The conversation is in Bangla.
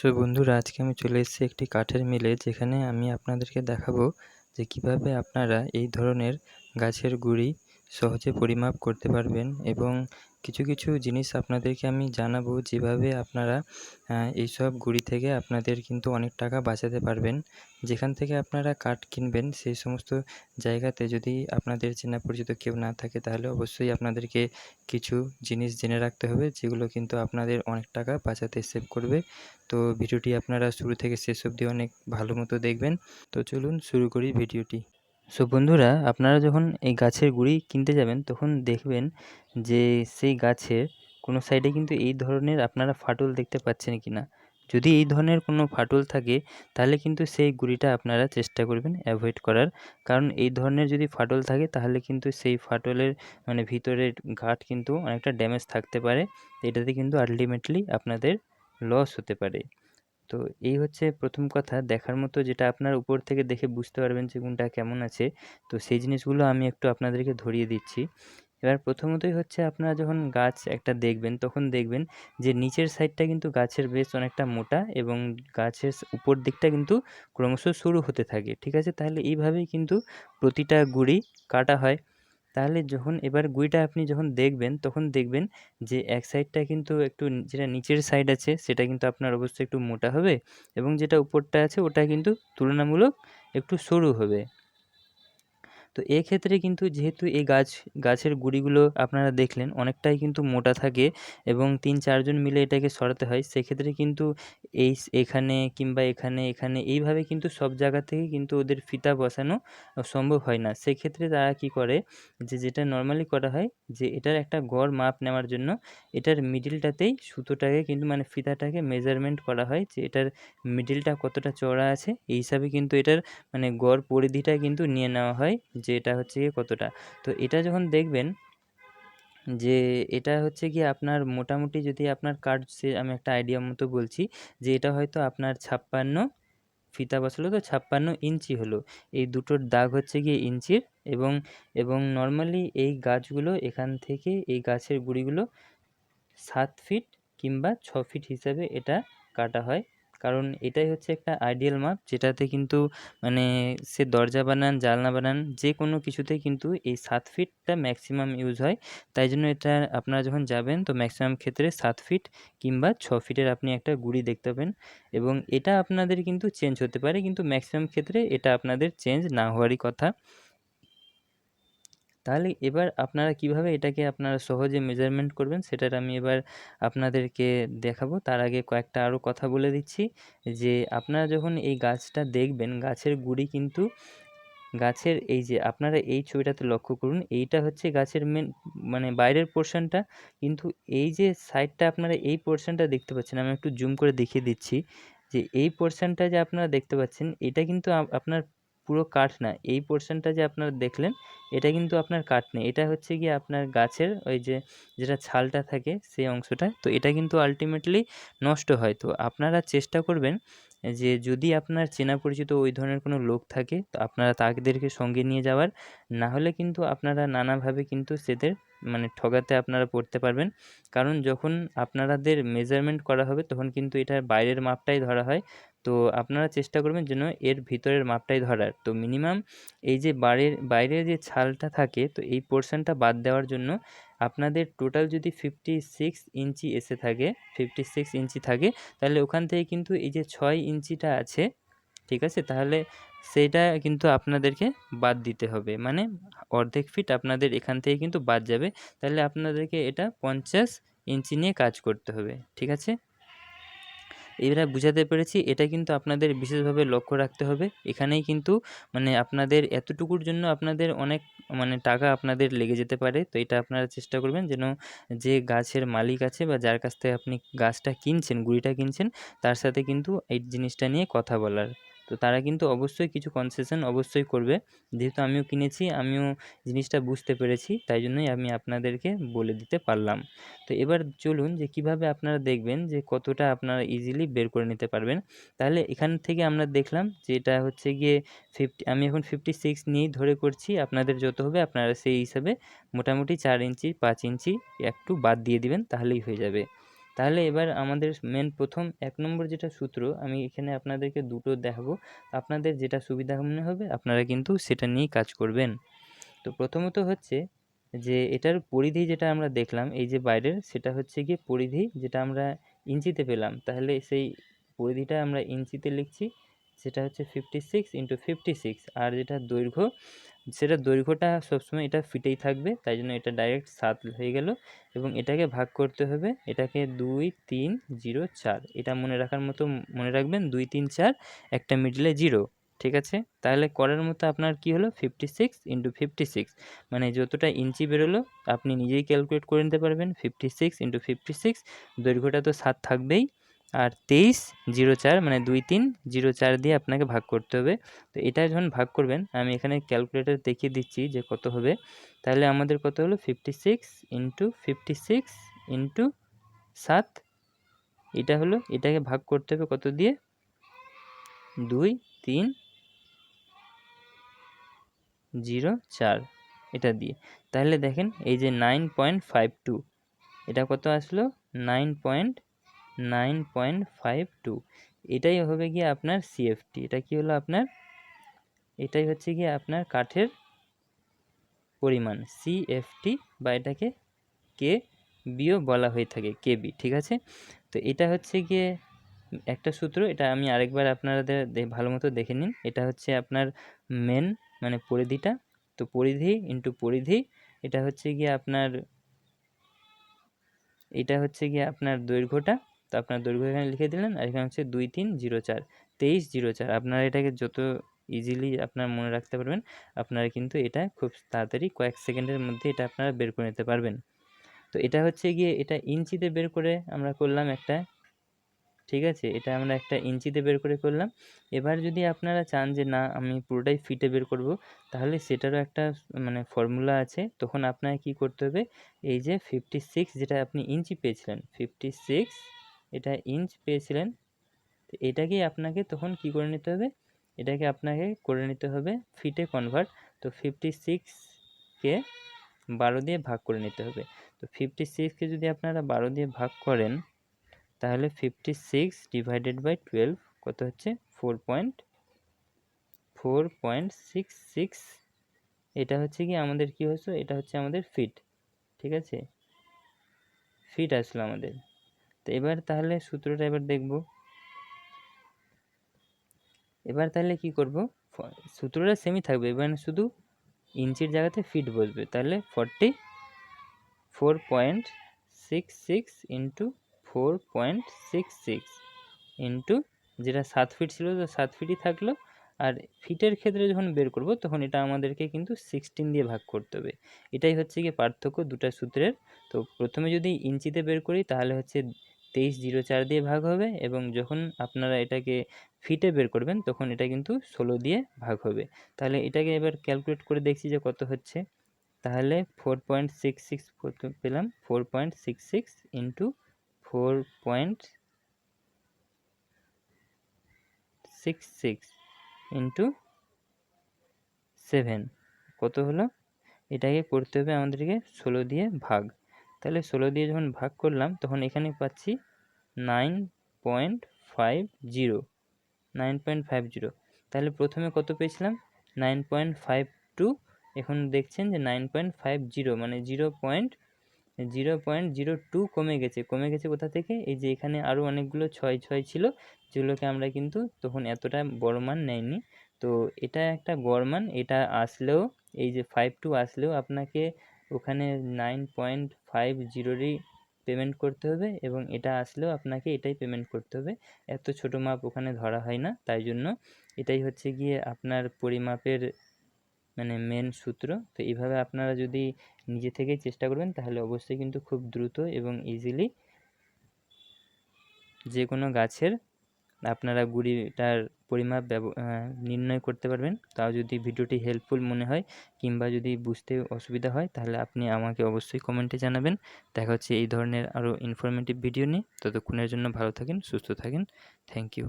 সো বন্ধুরা, আজকে আমি চলে এসেছি একটি কাঠের মিলে যেখানে আমি আপনাদেরকে দেখাবো যে কীভাবে আপনারা এই ধরনের গাছের গুঁড়ি সহজে পরিমাপ করতে পারবেন এবং কিছু কিছু জিনিস আপনাদেরকে আমি জানাব যেভাবে আপনারা এইসব গুড়ি থেকে আপনাদের কিন্তু অনেক টাকা বাঁচাতে পারবেন। যেখান থেকে আপনারা কাঠ কিনবেন, সেই সমস্ত জায়গাতে যদি আপনাদের চেনা পরিচিত কেউ না থাকে, তাহলে অবশ্যই আপনাদেরকে কিছু জিনিস জেনে রাখতে হবে, যেগুলো কিন্তু আপনাদের অনেক টাকা বাঁচাতে সেভ করবে। তো ভিডিওটি আপনারা শুরু থেকে শেষ অবধি অনেক ভালো মতো দেখবেন। তো চলুন শুরু করি ভিডিওটি। সো বন্ধুরা, আপনারা যখন এই গাছের গুঁড়ি কিনতে যাবেন, তখন দেখবেন যে সেই গাছের কোনো সাইডে কিন্তু এই ধরনের আপনারা ফাটল দেখতে পাচ্ছেন কি না যদি এই ধরনের কোনো ফাটল থাকে, তাহলে কিন্তু সেই গুঁড়িটা আপনারা চেষ্টা করবেন অ্যাভয়েড করার। কারণ এই ধরনের যদি ফাটল থাকে, তাহলে কিন্তু সেই ফাটলের মানে ভিতরের ঘাট কিন্তু অনেকটা ড্যামেজ থাকতে পারে। এটাতে কিন্তু আলটিমেটলি আপনাদের লস হতে পারে। তো এই হচ্ছে প্রথম কথা, দেখার মতো যেটা আপনার উপর থেকে দেখে বুঝতে পারবেন যে কোনটা কেমন আছে। তো সেই জিনিসগুলো আমি একটু আপনাদেরকে ধরিয়ে দিচ্ছি। এবার প্রথমতই হচ্ছে আপনারা যখন গাছ একটা দেখবেন, তখন দেখবেন যে নিচের সাইডটা কিন্তু গাছের বেশ অনেকটা মোটা এবং গাছের উপর দিকটা কিন্তু ক্রমশ সরু হতে থাকে, ঠিক আছে? তাহলে এইভাবেই কিন্তু প্রতিটা গুড়ি কাটা হয়। তাহলে যখন এবার গুইটা আপনি যখন দেখবেন, তখন দেখবেন যে এক সাইডটা কিন্তু একটু যেটা নিচের সাইড আছে, সেটা কিন্তু আপনার অবশ্যই একটু মোটা হবে এবং যেটা উপরটা আছে, ওটা কিন্তু তুলনামূলক একটু সরু হবে। তো এক্ষেত্রে কিন্তু যেহেতু এই গাছ, গাছের গুঁড়িগুলো আপনারা দেখলেন, অনেকটাই কিন্তু মোটা থাকে এবং তিন চারজন মিলে এটাকে সরাতে হয়, সেক্ষেত্রে কিন্তু এই এখানে কিংবা এখানে এখানে এইভাবে কিন্তু সব জায়গা থেকে কিন্তু ওদের ফিতা বসানো সম্ভব হয় না। সেক্ষেত্রে তারা কী করে যে, যেটা নর্মালি করা হয় যে, এটার একটা গড় মাপ নেওয়ার জন্য এটার মিডিলটাতেই সুতোটাকে কিন্তু মানে ফিতাটাকে মেজারমেন্ট করা হয় যে, এটার মিডিলটা কতটা চওড়া আছে। এই হিসাবে কিন্তু এটার মানে গড় পরিধিটা কিন্তু নিয়ে নেওয়া হয় যে এটা হচ্ছে গিয়ে কতটা। তো এটা যখন দেখবেন যে এটা হচ্ছে গিয়ে আপনার মোটামুটি যদি আপনার কার্ড সে আমি একটা আইডিয়া মতো বলছি যে এটা হয়তো আপনার ছাপ্পান্ন ফিতা বসালো তো ছাপ্পান্ন ইঞ্চি হলো। এই দুটোর দাগ হচ্ছে গিয়ে ইঞ্চির এবং এবং নর্মালি এই গাছগুলো এখান থেকে এই গাছের গুঁড়িগুলো সাত ফিট কিংবা ছ ফিট হিসাবে এটা কাটা হয়। কারণ এটাই হচ্ছে একটা আইডিয়াল মাপ যেটাতে কিন্তু মানে সে দরজা বানান জানলা বানান যে কোনো কিছুতে কিন্তু এই সাত ফিটটা ম্যাক্সিমাম ইউজ হয়। তাই জন্য এটা আপনারা যখন যাবেন, তো ম্যাক্সিমাম ক্ষেত্রে সাত ফিট কিংবা ছ ফিটের আপনি একটা গুড়ি দেখতে পাবেন। এবং এটা আপনাদের কিন্তু চেঞ্জ হতে পারে, কিন্তু ম্যাক্সিমাম ক্ষেত্রে এটা আপনাদের চেঞ্জ না হওয়ারই কথা। তাহলে এবার আপনারা কীভাবে এটাকে আপনারা সহজে মেজারমেন্ট করবেন? সেটার আমি এবার আপনাদেরকে দেখাবো। তার আগে কয়েকটা আরও কথা বলে দিচ্ছি। যে আপনারা যখন এই গাছটা দেখবেন, গাছের গুঁড়ি কিন্তু গাছের এই যে আপনারা এই ছবিটাতে লক্ষ্য করুন, এইটা হচ্ছে গাছের মেন মানে বাইরের পোর্শনটা কিন্তু এই যে সাইডটা আপনারা এই পোর্শনটা দেখতে পাচ্ছেন, আমি একটু জুম করে দেখিয়ে দিচ্ছি। যে এই পোর্শনটা যে আপনারা দেখতে পাচ্ছেন, এটা কিন্তু আপনার পুরো কাঠ না। এই পোর্শনটা যে আপনারা দেখলেন, এটা কিন্তু আপনার কাঠ নেই। এটা হচ্ছে গিয়ে আপনার গাছের ওই যে, যেটা ছালটা থাকে সেই অংশটা, তো এটা কিন্তু আলটিমেটলি নষ্ট হয়। তো আপনারা চেষ্টা করবেন যে যদি আপনার চেনা পরিচিত ওই ধরনের কোনো লোক থাকে, তো আপনারা তাদেরকে সঙ্গে নিয়ে যাওয়ার। না হলে কিন্তু আপনারা নানাভাবে কিন্তু সেদের মানে ঠগাতে আপনারা পড়তে পারবেন। কারণ যখন আপনারাদের মেজারমেন্ট করা হবে, তখন কিন্তু এটার বাইরের মাপটাই ধরা হয়। তো আপনারা চেষ্টা করবেন যেন এর ভিতরের মাপটাই ধরার। তো মিনিমাম এই যে বাইরের বাইরের যে ছালটা থাকে, তো এই পোর্শনটা বাদ দেওয়ার জন্য আপনাদের টোটাল যদি ফিফটি সিক্স ইঞ্চি এসে থাকে ফিফটি সিক্স ইঞ্চি থাকে, তাহলে ওখান থেকে কিন্তু এই যে ছয় ইঞ্চিটা আছে, ঠিক আছে? তাহলে সেইটা কিন্তু আপনাদেরকে বাদ দিতে হবে। মানে অর্ধেক ফিট আপনাদের এখান থেকে কিন্তু বাদ যাবে। তাহলে আপনাদেরকে এটা পঞ্চাশ ইঞ্চি নিয়ে কাজ করতে হবে, ঠিক আছে? এবারে বুঝাতে পেরেছি। এটা কিন্তু আপনাদের বিশেষভাবে লক্ষ্য রাখতে হবে। এখানেই কিন্তু মানে আপনাদের এতটুকুর জন্য আপনাদের অনেক মানে টাকা আপনাদের লেগে যেতে পারে। তো এটা আপনারা চেষ্টা করবেন যেন যে গাছের মালিক আছে বা যার কাছ থেকে আপনি গাছটা কিনছেন, গুড়িটা কিনছেন, তার সাথে কিন্তু এই জিনিসটা নিয়ে কথা বলার। তো তারা কিন্তু অবশ্যই কিছু কনসেশন অবশ্যই করবে। যেহেতু আমিও কিনেছি, আমিও জিনিসটা বুঝতে পেরেছি, তাই জন্যই আমি আপনাদেরকে বলে দিতে পারলাম। তো এবার চলুন যে কীভাবে আপনারা দেখবেন যে কতটা আপনারা ইজিলি বের করে নিতে পারবেন। তাহলে এখান থেকে আমরা দেখলাম যে এটা হচ্ছে গিয়ে ফিফটি আমি এখন ফিফটি সিক্স নিয়েই ধরে করছি, আপনাদের যত হবে আপনারা সেই হিসাবে মোটামুটি চার ইঞ্চি, পাঁচ ইঞ্চি একটু বাদ দিয়ে দিবেন, তাহলেই হয়ে যাবে। তাহলে এবার আমাদের মেন প্রথম এক নম্বর যেটা সূত্র, আমি এখানে আপনাদেরকে দুটো দেখাবো। আপনাদের যেটা সুবিধা মনে হবে, আপনারা কিন্তু সেটা নিয়েই কাজ করবেন। তো প্রথমত হচ্ছে যে, এটার পরিধি যেটা আমরা দেখলাম, এই যে বাইরের, সেটা হচ্ছে গিয়ে পরিধি যেটা আমরা ইঞ্চিতে পেলাম। তাহলে সেই পরিধিটা আমরা ইঞ্চিতে লিখছি, সেটা হচ্ছে fifty six into fifty six আর যেটা দৈর্ঘ্য সেটা দৈর্ঘ্যটা সবসময় এটা ফিটেই থাকবে, তাই জন্য এটা ডাইরেক্ট সাত হয়ে গেল এবং এটাকে ভাগ করতে হবে, এটাকে দুই, তিন, জিরো, চার। এটা মনে রাখার মতো মনে রাখবেন, দুই, তিন, চার, একটা মিডলে জিরো, ঠিক আছে? তাহলে করার মতো আপনার কি হলো? Fifty six into fifty six মানে যতটা ইঞ্চি বেরোলো, আপনি নিজেই ক্যালকুলেট করে নিতে পারবেন fifty six into fifty six দৈর্ঘ্যটা তো সাত থাকবেই। আর তেইশ জিরো চার মানে দুই তিন জিরো চার দিয়ে আপনাকে ভাগ করতে হবে। তো এটা যখন ভাগ করবেন, আমি এখানে ক্যালকুলেটর দেখিয়ে দিচ্ছি যে কত হবে। তাহলে আমাদের কত হলো? Fifty six into fifty six into সাত। এটা হলো, এটাকে ভাগ করতে হবে কত দিয়ে? দুই তিন জিরো চার এটা দিয়ে। তাহলে দেখেন, এই যে নাইন পয়েন্ট ফাইভ টু এটা কত আসলো? Nine point nine point five two. এটাই হবে গিয়ে আপনার সিএফটি এটা কি হলো আপনার? এটাই হচ্ছে গিয়ে আপনার কাঠের পরিমাণ। সিএফটি বা এটাকে কে বিও বলা হয়ে থাকে কেবি ঠিক আছে? তো এটা হচ্ছে গিয়ে একটা সূত্র, এটা আমি আরেকবার আপনাদের ভালো মতো দেখে নিন। এটা হচ্ছে আপনার মেন মানে পরিধিটা। তো পরিধি ইন্টু পরিধি, এটা হচ্ছে গিয়ে আপনার, এটা হচ্ছে গিয়ে আপনার দৈর্ঘ্যটা। তো আপনার দৈর্ঘ্য এখানে লিখে দিলেন আর এখানে হচ্ছে দুই তিন জিরো চার, তেইশ জিরো চার। আপনারা এটাকে যত ইজিলি আপনার মনে রাখতে পারবেন, আপনারা কিন্তু এটা খুব তাড়াতাড়ি কয়েক সেকেন্ডের মধ্যে এটা আপনারা বের করে নিতে পারবেন। তো এটা হচ্ছে গিয়ে এটা ইঞ্চিতে বের করে আমরা করলাম একটা, ঠিক আছে? এটা আমরা একটা ইঞ্চিতে বের করে করলাম। এবার যদি আপনারা চান যে না, আমি পুরোটাই ফিটে বের করব, তাহলে সেটারও একটা মানে ফর্মুলা আছে। তখন আপনাকে কী করতে হবে? এই যে ফিফটি সিক্স যেটা আপনি ইঞ্চি পেয়েছিলেন ফিফটি সিক্স এটা ইঞ্চ পেয়েছিলেন। তো এটাকেই আপনাকে তখন কি করে নিতে হবে? এটাকে আপনাকে করে নিতে হবে ফিটে কনভার্ট তো ফিফটি সিক্সকে বারো দিয়ে ভাগ করে নিতে হবে। তো ফিফটি সিক্সকে যদি আপনারা বারো দিয়ে ভাগ করেন, তাহলে fifty six divided by twelve কত হচ্ছে? Four point four point six six এটা হচ্ছে কি আমাদের কি হচ্ছে এটা হচ্ছে আমাদের ফিট ঠিক আছে? ফিট আসলো আমাদের। তো এবার তাহলে সূত্রটা এবার দেখব। এবার তাহলে কি করব? সূত্রটা সেমই থাকবে। এবার শুধু ইঞ্চির জায়গাতে ফিট বসবে। তাহলে forty four point six six into four point six six into যেটা সাত ফিট ছিল, তো সাত ফিটই থাকল। আর ফিটের ক্ষেত্রে যখন বের করব, তখন এটা আমাদেরকে কিন্তু সিক্সটিন দিয়ে ভাগ করতে হবে। এটাই হচ্ছে গিয়ে পার্থক্য দুটা সূত্রের। তো প্রথমে যদি ইঞ্চিতে বের করি, তাহলে হচ্ছে তেইশ জিরো চার দিয়ে ভাগ হবে এবং যখন আপনারা এটাকে ফিটে বের করবেন, তখন এটা কিন্তু ষোলো দিয়ে ভাগ হবে। তাহলে এটাকে এবার ক্যালকুলেট করে দেখছি যে কত হচ্ছে। তাহলে ফোর পয়েন্ট সিক্স সিক্স পেলাম? Four point six six into four point six six into seven কত হলো? এটাকে করতে হবে আমাদেরকে ষোলো দিয়ে ভাগ। তাহলে ষোলো দিয়ে যখন ভাগ করলাম, তখন এখানে পাচ্ছি nine point five zero nine point five zero তাহলে প্রথমে কত পেয়েছিলাম? নাইন পয়েন্ট ফাইভ টু এখন দেখছেন যে নাইন পয়েন্ট ফাইভ জিরো মানে zero point zero point zero two কমে গেছে। কমে গেছে কোথা থেকে? এই যে এখানে আরও অনেকগুলো ছয় ছয় ছিল, যেগুলোকে আমরা কিন্তু তখন এতটা বড় মান নেয়নি। তো এটা একটা গড় মান, এটা আসলেও, এই যে ফাইভ টু আসলেও আপনাকে ওখানে নাইন পয়েন্ট ফাইভ জিরোরই পেমেন্ট করতে হবে এবং এটা আসলেও আপনাকে এটাই পেমেন্ট করতে হবে। এত ছোটো মাপ ওখানে ধরা হয় না, তাই জন্য এটাই হচ্ছে গিয়ে আপনার পরিমাপের মানে মেন সূত্র। তো এইভাবে আপনারা যদি নিজে থেকেই চেষ্টা করবেন, তাহলে অবশ্যই কিন্তু খুব দ্রুত এবং ইজিলি যে কোনো গাছের আপনারা গুড়িটার পরিমাপ নির্ণয় করতে পারবেন। তাও যদি ভিডিওটি হেল্পফুল মনে হয় কিংবা যদি বুঝতে অসুবিধা হয়, তাহলে আপনি আমাকে অবশ্যই কমেন্টে জানাবেন। দেখা হচ্ছে এই ধরনের আরও ইনফরমেটিভ ভিডিও নিয়ে। ততক্ষণের জন্য ভালো থাকেন, সুস্থ থাকেন। Thank you